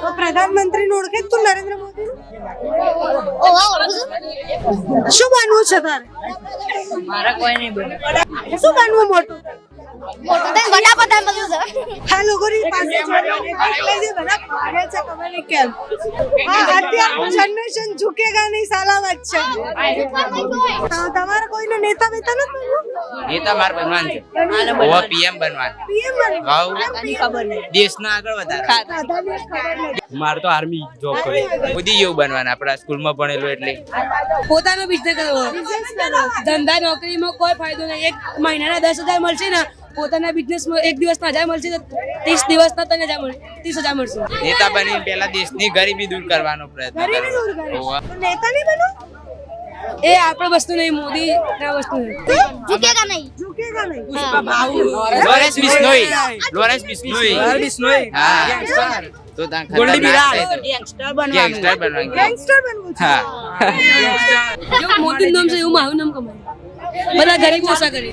તો પ્રધાનમંત્રીને ઓળખે તું નરેન્દ્ર મોદી શું બનવું છે તારે? મારા કોઈ નહીં શું બનવું મોટું? મોટું વડાપ્રધાન બધું છે આ લોકોની પાસે જોડવાની બધા ભાગે છે ખબર નહીં કેમ? હા અત્યારનું જનરેશન ઝુકેગા નહીં સલામત છે. હા, તમારે કોઈને નેતા બેતા નથી નેતા માર બનવાનું છે. ઓવા પીએમ બનવાનું પીએમ બનવું. હાઉ ખબર નહીં દેશના આગળ વધારે. મારે તો આર્મી જોબ કરે મોદી જેવું બનવાનું આપણા સ્કૂલમાં ભણેલું એટલે. પોતાનો બિઝનેસ કરવો. ધંધા નોકરીમાં કોઈ ફાયદો નહીં. એક મહિનાના દસ હજાર મળશે ને પોતાના બિઝનેસમાં એક દિવસના હજાર મળશે તો ત્રીસ દિવસના તને હજાર મળશે ત્રીસ હજાર મળશે. નેતા બની પહેલા દેશની ગરીબી દૂર કરવાનો પ્રયત્ન કરે. તો નેતા નહીં બનો? એ આપણે વસ્તુ નહીં મોદી ના વસ્તુ નહીં. ઝુકેગા નહીં. ઝુકેગા નહીં. લોરેન્સ બિશ્નોઈ લોરેન્સ બિશ્નોઈ હા. તો ત્યાં ગોલ્ડી બિરાડ. ગેંગસ્ટર બનવાનું. ગેંગસ્ટર બનવું છે? હા. જો મોદી નામ છે એવું મારું નામ કમાય. બધા ગરીબ ઓછા કરી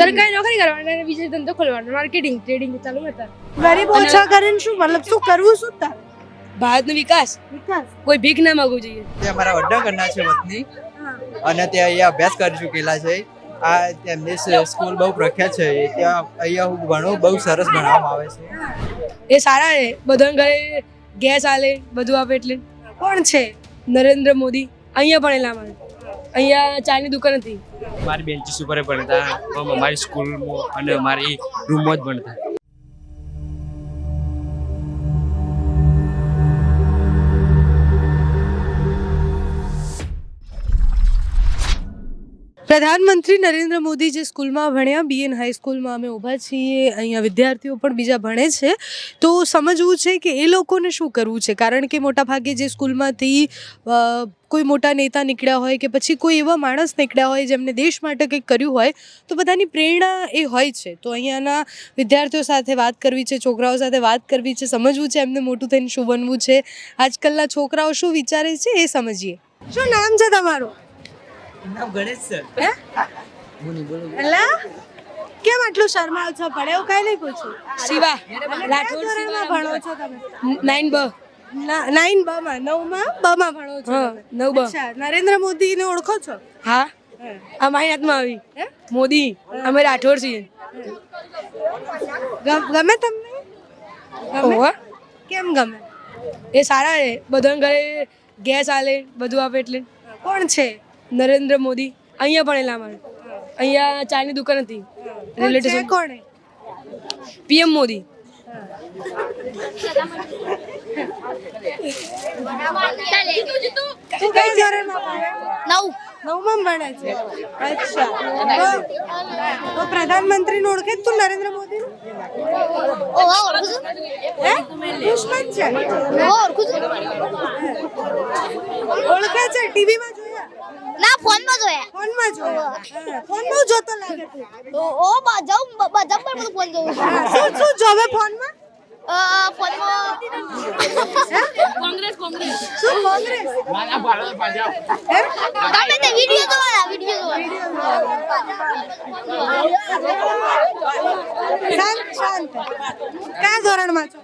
સરકારી નોકરી કરવાની અને બીજો ધંધો ખોલવાનો. માર્કેટિંગ ટ્રેડિંગ ચાલુ હતા ગરીબ ઓછા કરીને શું? મતલબ શું કરવું શું તારે? ભારતનો વિકાસ. વિકાસ. કોઈ ભીખ ના માંગવું જોઈએ. તે અમારા વડનગરના છે વતની. અને તે અહીંયા અભ્યાસ કરી ચૂકેલા છે. આ તેમની સ્કૂલ બહુ પ્રખ્યાત છે. ત્યાં અહીંયા હું ભણું બહુ સરસ ભણાવવામાં આવે છે. એ સારા છે. બધા ઘરે ગેસ આલે બધું આપે એટલે. કોણ છે? નરેન્દ્ર મોદી. અહીંયા ભણેલા અમારે અહીંયા ચાની દુકાન હતી. મારી બેન્ચીસ ઉપર ભણતા મારી અમારી સ્કૂલમાં અને અમારી રૂમમાં જ ભણતા પ્રધાનમંત્રી નરેન્દ્ર મોદી જે સ્કૂલમાં ભણ્યા બીએન હાઈસ્કૂલમાં અમે ઊભા છીએ અહીંયા વિદ્યાર્થીઓ પણ બીજા ભણે છે. તો સમજવું છે કે એ લોકોને શું કરવું છે? કારણ કે મોટાભાગે જે સ્કૂલમાંથી કોઈ મોટા નેતા નીકળ્યા હોય કે પછી કોઈ એવા માણસ નીકળ્યા હોય જેમને દેશ માટે કંઈક કર્યું હોય તો બધાની પ્રેરણા એ હોય છે. તો અહીંયાના વિદ્યાર્થીઓ સાથે વાત કરવી છે છોકરાઓ સાથે વાત કરવી છે સમજવું છે એમને મોટું થઈને શું બનવું છે આજકાલના છોકરાઓ શું વિચારે છે એ સમજીએ. શું નામ છે તમારું? નામ ગણેશ સર. એલા કેમ આટલું શરમાવ છો? પડે એવું કઈ નહીં પૂછું શિવા. રાઠોડ ભણો છો તમે? નાઇન બ. નાઇન બ નવમાં? નવમાં બ માં ભણો છો નવ બ. નરેન્દ્ર મોદી ને ઓળખો છો? હા. આ મારી હાથમાં આવી. મોદી અમે રાઠોડ છીએ. ગમે તમને? કેમ ગમે? એ સારા રે બધા ઘરે ગેસ આલે બધું આપે એટલે. કોણ છે? નરેન્દ્ર મોદી. અહીંયા ભણેલા અમારે અહીંયા ચાની દુકાન હતી. Railway station. કોણે? પીએમ મોદી. તું કઈ ધોરણમાં ભણે નવ નવમાં ભણે છે અચ્છા તો- તો પ્રધાનમંત્રી ને ઓળખે જ તું નરેન્દ્ર મોદી ફોનમાં જોયા ના ફોનમાં જોયા ફોનમાં જોયા હા, ફોનમાં જોતો લાગે તું ઓ ઓ બા બધા પર બધું ફોન જોઉં હા, શું શું જોવે ફોનમાં? ફોન ફોનમાં કોંગ્રેસ કોંગ્રેસ. શું કોંગ્રેસ? હે? તમે તે વીડિયો જોવાના વિડિયો જોવાના. શાંત શાંત. કયા ધોરણમાં છો?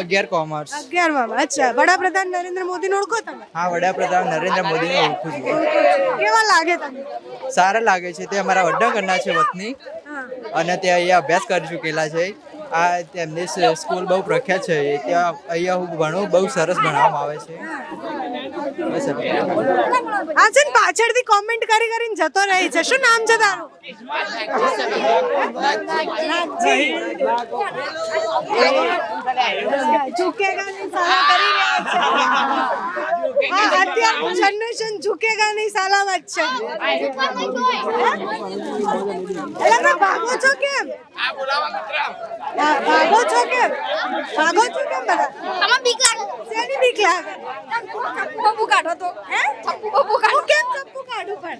અગિયાર કોમર્સ અગિયારમાં. અચ્છા. વડાપ્રધાન નરેન્દ્ર મોદી ઓળખો તમે? હા વડાપ્રધાન નરેન્દ્ર મોદીને ઓળખું છું. કેવા લાગે તમને? સારા લાગે છે. તે અમારા વડનગરના છે વતની. અને તે અહીંયા અભ્યાસ કરી ચૂકેલા છે. આ તેમની સ્કૂલ બહુ પ્રખ્યાત છે. ત્યાં અહીંયા હું ભણું બહુ સરસ ભણાવવામાં આવે છે. આ છે ને પાછળથી કોમેન્ટ કરી કરીને જતો રહે છે. શું નામ છે તારું? ઝુકેગા નહીં સાલા કરી રહ્યા છે. હા અત્યારનું જનરેશન ઝુકેગા સલામત છે. એટલે ભાગો છો કેમ? ભાગો છો કેમ? ભાગો છો કેમ બધા? આમાં બીક લાગે. શેની બીક લાગે? બબુ કાઢો તો. હે? બબુ કેમ ચપ્પુ કાઢું પણ?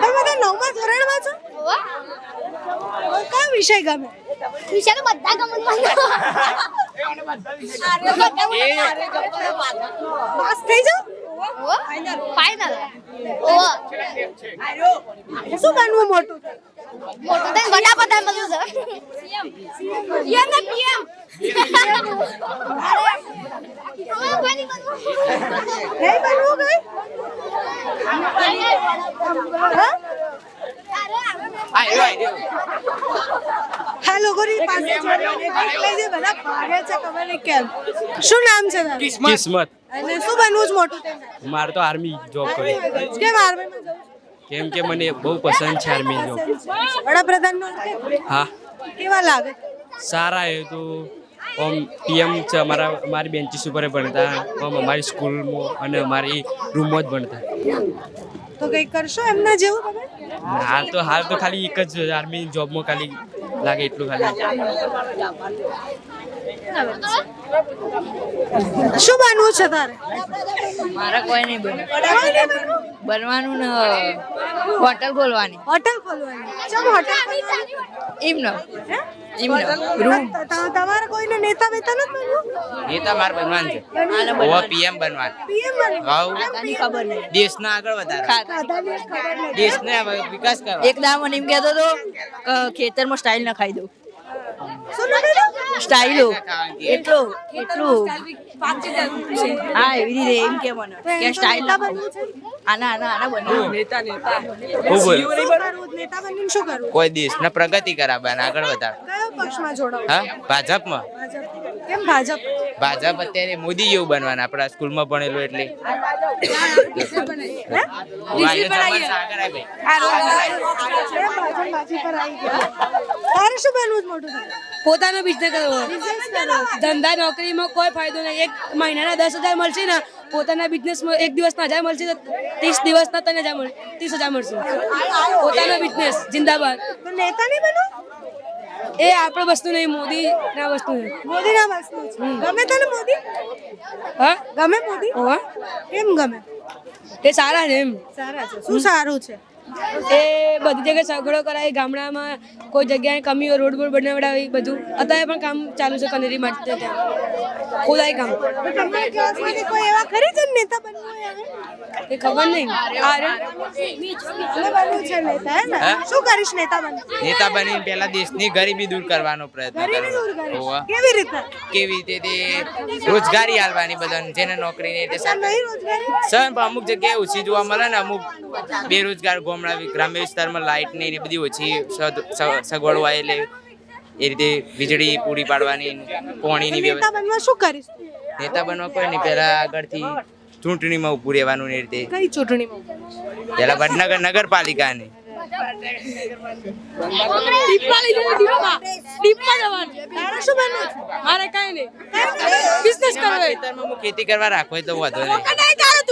તમે બધા નવમા ધોરણમાં છો? કયો વિષય ગમે? વિશે તો બધા ગમનમાં પાસ થઈ જાઓ ફાઇનલ ઓવા શું બનવું મોટું? મોટું થઈને વડાપ્રધાન બનવું છે. પીએમ ને પીએમ. નહીં બનવું કઈ? હા? આ લોકોની પાસે એટલે જે બધા ભાગે છે ખબર નહીં કેમ. શું નામ છે તારું? કિસ્મત. અને શું બનવું છે મોટું થઈને મારે તો આર્મી જોબ કરી કેમ આર્મીમાં જવું કેમ કે મને બહુ પસંદ છે આર્મી જોબ વડાપ્રધાનનો હા. કેવા લાગે? સારા એ તો ઓમ પીએમ છે અમારા અમારી બેન્ચીસ ઉપર ભણતા ઓમ અમારી સ્કૂલમાં અને અમારી રૂમમાં જ ભણતા. તો કંઈક કરશો એમના જેવું તમે? હાલ તો હાલ તો ખાલી એક જ આર્મી જોબમાં ખાલી લાગે એટલું ખાલી. શું બનવું છે તારે? મારે કોઈ નહીં બન્યું બનવું? બનવાનું ને હોટલ ખોલવાની. હોટલ ખોલવાની. ચમ હોટલ ખોલવાની? એમ ન. તમારે કોઈને નેતા વેતા નથી બનવું? નેતા માર બનવાનું છે. ઓ પીએમ બનવાનું. પીએમ બનવું ખબર નહીં. દેશને આગળ વધારે. દેશને વિકાસ કરવા. એક દા મને એમ કહેતો તો ખેતરમાં સ્ટાઇલ ના ખાઈ દઉં શું લખેલું? એટલો એટલું. હા એવી રીતે એમ કે મને કે સ્ટાઈલ છે? આના આના આના બન્યું નેતા નેતા. ખૂબ નેતા બનીને શું કરવું? કોઈ દેશને પ્રગતિ કરાવવા આગળ વધાર. કયો પક્ષમાં જોડાવું? હા ભાજપમાં. ભાજપ. કેમ ભાજપ? ભાજપ અત્યારે મોદી જેવું બનવાના. આપણા સ્કૂલમાં ભણેલું એટલે. તારે શું બનવું મોટું? પોતાનો બિઝનેસ કરવો. ધંધા નોકરીમાં કોઈ ફાયદો નહીં. એક મહિનાના દસ હજાર મળશે ને પોતાના બિઝનેસમાં એક દિવસના હજાર મળશે તો ત્રીસ દિવસના તને હજાર મળશે ત્રીસ હજાર મળશે. પોતાનો બિઝનેસ જિંદાબાદ. નેતા નહીં બનો? એ આપણે વસ્તુ નહીં મોદી ના વસ્તુ નહીં મોદીના વસ્તુ ગમે તને મોદી? હા? ગમે મોદી? હા કેમ ગમે? એ સારા છે એમ. સારા છે. શું સારું છે? એ બધી જગ્યાએ સગવડો કરાવી ગામડામાં કોઈ જગ્યાએ કમી હોય રોડ બોડ બનાવડાવી બધું. અત્યારે પણ કામ ચાલુ છે કનેરી માટે ત્યાં. ખોદાઈ કામ. તો તમારા ક્લાસમાંથી કોઈ એવા ખરી છે નેતા બનવું એ ખબર નહીં. છે નેતા હે ને? શું કરીશ નેતા બની નેતા પેલા દેશની ગરીબી દૂર કરવાનો પ્રયત્ન કરવાનો. કેવી રીતે? કેવી રીતે તે રોજગારી આલવાની બધાને જેને નોકરી નહીં તે સર અમુક જગ્યાએ ઓછી જોવા મળે ને અમુક બેરોજગાર ગામડા ગ્રામ્ય વિસ્તારમાં લાઇટ ને એની બધી ઓછી સગવડ હોય એટલે એ રીતે વીજળી પૂરી પાડવાની પાણીની વ્યવસ્થા. બનવા શું કરીશ? નેતા બનવા કોઈ નહીં. પહેલા આગળથી ચૂંટણીમાં ઊભું રહેવાનું એ રીતે. કઈ ચૂંટણીમાં પહેલા વડનગર નગરપાલિકાની. બિઝનેસ હું ખેતી કરવા રાખો તો વાંધો નહીં તારે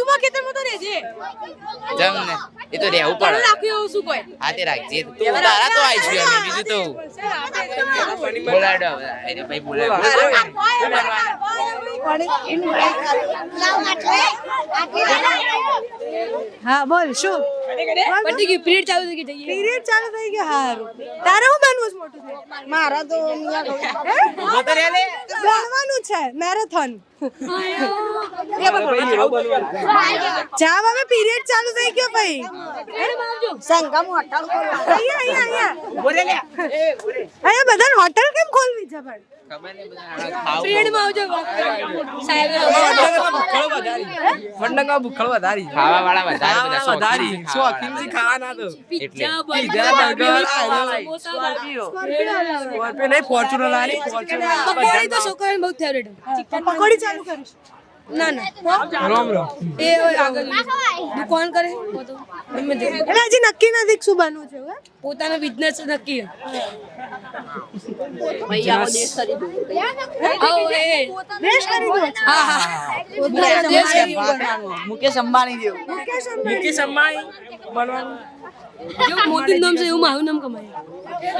જમ ને એ તો રહેવું પડે હાથે રાખજે બીજું હા, બોલ, શું? પતી ગયું પીરિયડ ચાલુ થઈ ગઈ પીરિયડ ચાલુ થઈ ગયા હારું. તારે હું બનવું છે મોટું મારા તો બનવાનું છે મેરેથોન. જાવ હવે પીરિયડ ચાલુ થઈ ગયો ભાઈ. સંગમ હોટલ અહીંયા હોટલ કેમ ખોલવી છે પણ ફોર્ચ્યુનર પકોડી તો ના ના. રોમ રોમ. એ આગળ દુકાન કરે? ગમે તે. એટલે હજી નક્કી નથી શું બનવું છે પોતાનો બિઝનેસ નક્કી મુકેશ અંબાણી. જેવું મુકેશ અંબાણી. મુકેશ અંબાણી. બનવાનું જેવું મોદી નામ છે એવું મારું નામ કમાય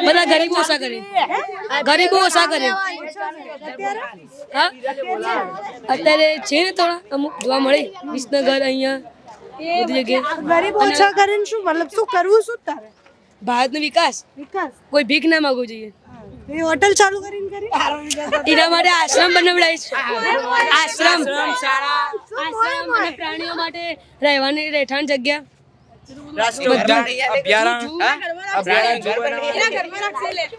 બધા ગરીબો ઓછા કરે. ગરીબો ઓછા કરે. અત્યારે હા? અત્યારે છે ને થોડા અમુક જોવા મળે. વિસનગર અહીંયા બધી જગ્યાએ. ગરીબ ઓછા કરીને શું? મતલબ શું કરવું શું તારે? ભારતનો વિકાસ. વિકાસ? કોઈ ભીખ ના માંગવું જોઈએ. હોટલ ચાલુ કરીને કરી? એના માટે આશ્રમ બનાવડાવીશ આશ્રમ શાળા. આશ્રમ અને પ્રાણીઓ માટે રહેવાની રહેઠાણ જગ્યા.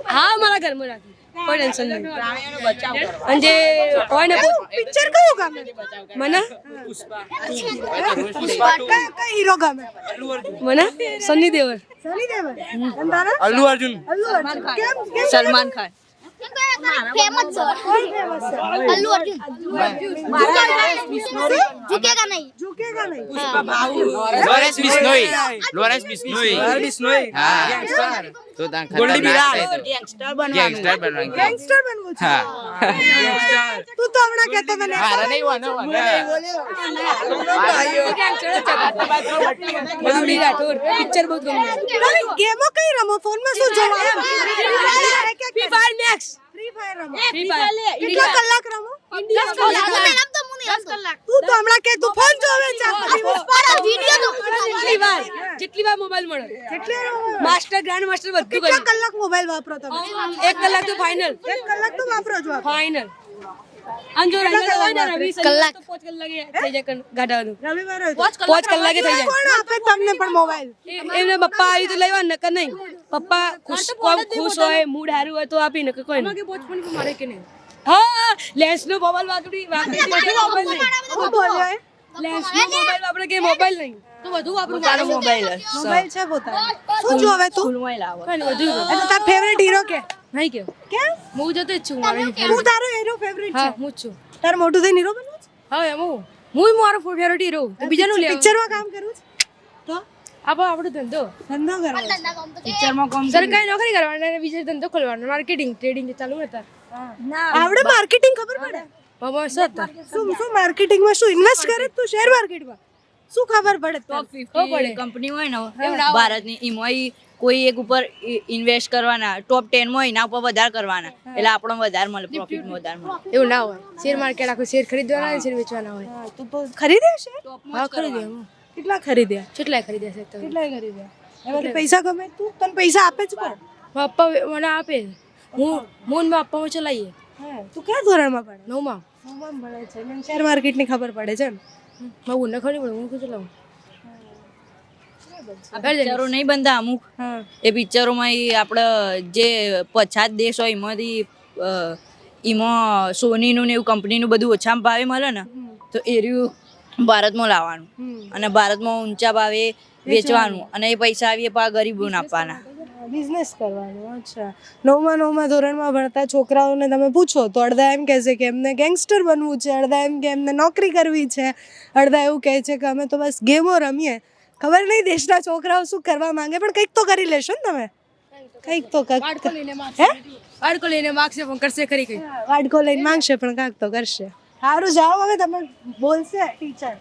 હા? મારા ઘરમાં રાખી કોઈ ટેન્શન નહીં. અને જે હોય ને પિક્ચર કયું ગમે? મને? હીરો ગમે? મને? સની દેવલ સની દેવલ અલ્લુ અર્જુન. સલમાન ખાન. ફેમસ છે અલ્લુ અર્જુન ઝુકેગા નહીં ઝુકેગા નહીં લોરેન્સ બિશ્નોઈ લોરેન્સ બિશ્નોઈ હા તો તાન ખતરનાક છે તો. ગેંગસ્ટર બનવાનું ગેંગસ્ટર બનવાનું ગેંગસ્ટર બનવું છે હા તું તો હમણાં કહેતો મને મારા નહીં વાનો વાનો મધુડી રાઠોડ પિક્ચર બહુ ગમે તમે ગેમો કઈ રમો ફોનમાં શું જોવો free fire max free fire રમો. ફ્રી ફાયર કેટલા કલાક રમો? રમતો હું નહીં કલાક. તું તો હમણાં કે તું ફોન જોવે છે. મારા વિડિયો તો જેટલી વાર? જેટલી વાર મોબાઈલ મળે? કેટલી માસ્ટર ગ્રાન્ડ માસ્ટર બધું કેટલા કલાક મોબાઈલ વાપરો તમે? એક કલાક તો ફાઇનલ એક કલાક તો વાપરો જ વાપરો. ફાઇનલ આમ જો રવિવાર હોય ને રવિ કલાક પાંચ કલાકે થઈ જાય ગાઢવાનું રવિવારે જ. પાંચ કલાકે થઈ જાય. કોણ આપે તમને પણ મોબાઈલ? એમને પપ્પા આવી તો લેવા નકર નહીં. પપ્પા ખુશ હોય મૂડ સારું હોય તો આપી નકર કોઈ નહીં. મારે કે નહીં? હા લેન્સ નો મોબાઈલ વાપરી વાપરી મોબાઈલ નહીં. બોલ્યો લેન્સ નો મોબાઈલ વાપરે કે મોબાઈલ નહીં? તો બધું તારો મોબાઈલ મોબાઈલ છે પોતાનો. શું જોવે તું? સ્કૂલમાં લાવો. બધું તાર ફેવરેટ હીરો કે? નહીં કેવું કેમ? હું જતો જ છું મારે હું તારો હીરો ફેવરેટ હા હું જ છું. તાર મોટું થઈને હીરો બનવું છે? હા એમ હું હું મારો ફેવરેટ હીરો તું બીજાનું લે પિક્ચરમાં કામ કરું છું? તો? આપો આપણો ધંધો. ધંધો કરવો છે. પિક્ચરમાં કોમ સરકારી નોકરી કરવાની અને બીજો ધંધો ખોલવાનો. માર્કેટિંગ ટ્રેડિંગ ચાલુ હતા. આવડે માર્કેટિંગ ખબર પડે? બાબા સત્તર શું શું માર્કેટિંગમાં શું ઇન્વેસ્ટ કરે તું શેર માર્કેટમાં શું ખબર પડે તને? ફિફ્ટી કંપની હોય ને ભારતની એમાં કોઈ એક ઉપર ઇન્વેસ્ટ કરવાના ટોપ ટેનમાં એના ઉપર વધારે કરવાના. એટલે આપણો વધારે મળે પ્રોફિટ વધારે મળે. એવું ના હોય. શેર માર્કેટ આખું શેર ખરીદવાના હોય શેર વેચવાના હોય. તું તો ખરીદ્યા છે? હા ખરીદ્યા હું. કેટલા ખરીદ્યા કેટલા ખરીદ્યા છે કેટલા ખરીદ્યા એમાંથી પૈસા ગમે તું? તને પૈસા આપે જ પણ પપ્પા મને આપે. હું હું ને પપ્પા ચલાવીએ હા તું કયા ધોરણમાં પડે નવમાં. નવમાં ભણે છે. મને શેર માર્કેટની ખબર પડે છે ને ખરી પડે હું શું ચલાવું? પિક્ચરો નહીં બનતા અમુક? એ પિક્ચરોમાં એ આપણે જે પછાત દેશ હોય એમાંથી એમાં સોનીનું ને એવું કંપનીનું બધું ઓછા ભાવે મળે ને તો એ રહ્યું ભારતમાં લાવવાનું. અને ભારતમાં ઊંચા ભાવે વેચવાનું. અને એ પૈસા આવીએ પા ગરીબોને આપવાના. બિઝનેસ કરવાનું અચ્છા. નવમા નવમા ધોરણમાં ભણતા છોકરાઓને તમે પૂછો તો અડધા એમ કહે છે કે એમને ગેંગસ્ટર બનવું છે અડધા એમ કે એમને નોકરી કરવી છે અડધા એવું કહે છે કે અમે તો બસ ગેમો રમીએ. ખબર નહીં દેશના છોકરાઓ શું કરવા માંગે પણ કંઈક તો કરી લેશો ને તમે. કંઈક તો વાડકો લઈને માગશે હે? બાળકો લઈને માગશે પણ કરશે ખરી કઈ. વાડકો લઈને માંગશે પણ કાંઈક તો કરશે. સારું જાઓ હવે તમે. બોલશે ટીચર.